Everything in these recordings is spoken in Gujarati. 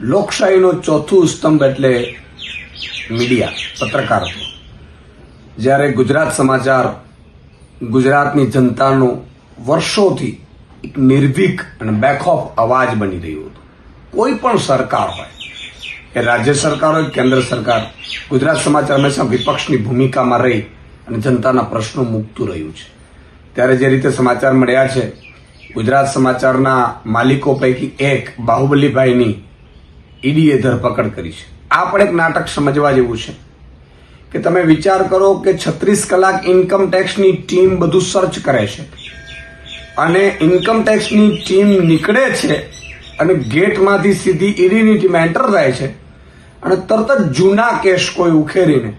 લોકશાહીનો ચોથું સ્તંભ એટલે મીડિયા પત્રકારત્વ જ્યારે ગુજરાત સમાચાર ગુજરાતની જનતાનો વર્ષોથી એક નિર્ભીક અને બેખોફ અવાજ બની રહ્યું હતું. કોઈ પણ સરકાર હોય, એ રાજ્ય સરકાર હોય કેન્દ્ર સરકાર, ગુજરાત સમાચાર હંમેશા વિપક્ષની ભૂમિકામાં રહી અને જનતાના પ્રશ્નો મૂકતું રહ્યું છે. ત્યારે જે રીતે સમાચાર મળ્યા છે, ગુજરાત સમાચારના માલિકો પૈકી એક બાહુબલીભાઈની ઈડીએ ધરપકડ કરી છે. આ પણ એક નાટક સમજવા જેવું છે. કે તમે વિચાર કરો કે છત્રીસ કલાક ઇન્કમ ટેક્સની ટીમ બધું સર્ચ કરે છે. અને ઇન્કમ ટેક્સની ટીમ નીકળે છે અને ગેટમાંથી સીધી ઈડીની ટીમ એન્ટર થાય છે અને તરત જ જૂના કેસ કોઈ ઉખેરીને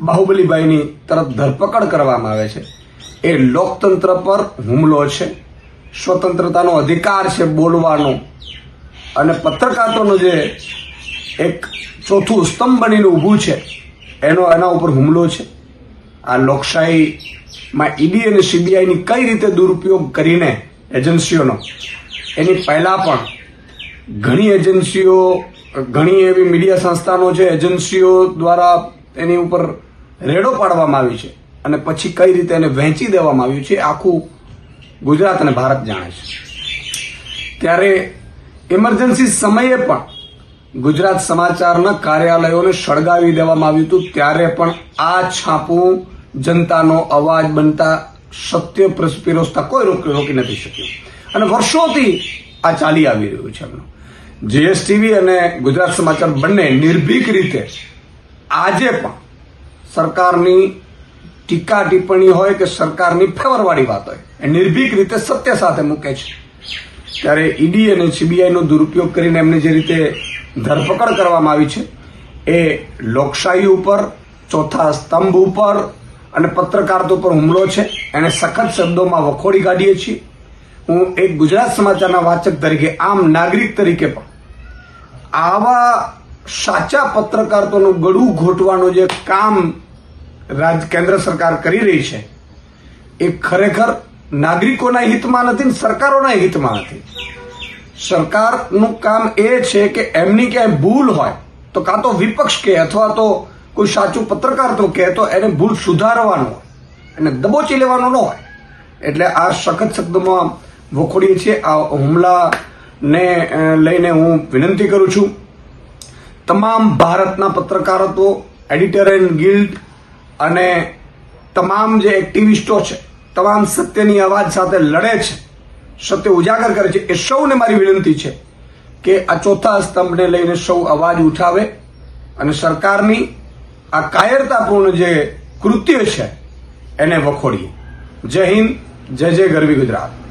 બાહુબલીભાઈની તરત ધરપકડ કરવામાં આવે છે. એ લોકતંત્ર પર હુમલો છે. સ્વતંત્રતાનો અધિકાર છે બોલવાનો. અને પત્રકારોનો જે એક ચોથું સ્તંભ બનીને ઊભું છે, એનો એના ઉપર હુમલો છે. આ લોકશાહીમાં ઈડી અને સીબીઆઈની કઈ રીતે દુરુપયોગ કરીને એજન્સીઓનો, એની પહેલાં પણ ઘણી એજન્સીઓ, ઘણી એવી મીડિયા સંસ્થાનો છે, એજન્સીઓ દ્વારા એની ઉપર રેડો પાડવામાં આવી છે અને પછી કઈ રીતે એને વહેંચી દેવામાં આવ્યું છે આખું ગુજરાત અને ભારત જાણે છે. ત્યારે ઇમરજન્સી સમયે પણ ગુજરાત સમાચારના કાર્યાલયોને સળગાવી દેવામાં આવ્યું હતું. ત્યારે પણ આ છાપું જનતાનો અવાજ બનતા સત્ય પ્રસ- કોઈ રોકી નથી શક્યું. અને વર્ષોથી આ ચાલી આવી રહ્યું છે એમનું. જીએસટીવી અને ગુજરાત સમાચાર બંને નિર્ભીક રીતે આજે પણ સરકારની ટીકા ટિપ્પણી હોય કે સરકારની ફેવરવાળી વાત હોય, એ નિર્ભીક રીતે સત્ય સાથે મૂકે છે. ત્યારે ઈડી અને સીબીઆઈનો દુરુપયોગ કરીને એમને જે રીતે ધરપકડ કરવામાં આવી છે, એ લોકશાહી ઉપર, ચોથા સ્તંભ ઉપર અને પત્રકારત્વ ઉપર હુમલો છે. એને સખત શબ્દોમાં વખોડી કાઢીએ છીએ. હું એક ગુજરાત સમાચારના વાચક તરીકે, આમ નાગરિક તરીકે પણ, આવા સાચા પત્રકારત્વનું ગળું ઘોટવાનું જે કામ રાજ, કેન્દ્ર સરકાર કરી રહી છે, એ ખરેખર નાગરિકોના હિતમાં નથી ને સરકારોના હિતમાં નથી. સરકારનું કામ એ છે કે એમની ક્યાંય ભૂલ હોય, તો કાં તો વિપક્ષ કે અથવા તો કોઈ સાચું પત્રકાર તો કહે તો એને ભૂલ સુધારવાનું હોય. એને દબોચી લેવાનું ન હોય. એટલે આ સખત શબ્દોમાં વખોડીએ છીએ. આ હુમલાને લઈને હું વિનંતી કરું છું. તમામ ભારતના પત્રકારત્વો એડિટોરિયલ ગિલ્ડ અને તમામ જે એક્ટિવિસ્ટો છે તમામ સત્યની અવાજ સાથે લડે છે. સત્ય ઉજાગર કરે છે. એ સૌને મારી વિનંતી છે કે આ ચોથા સ્તંભને લઈને સૌ અવાજ ઉઠાવે અને સરકારની આ કાયરતાપૂર્ણ જે કૃત્ય છે, એને વખોડીએ. જય હિન્દ, જય જય ગરવી ગુજરાત.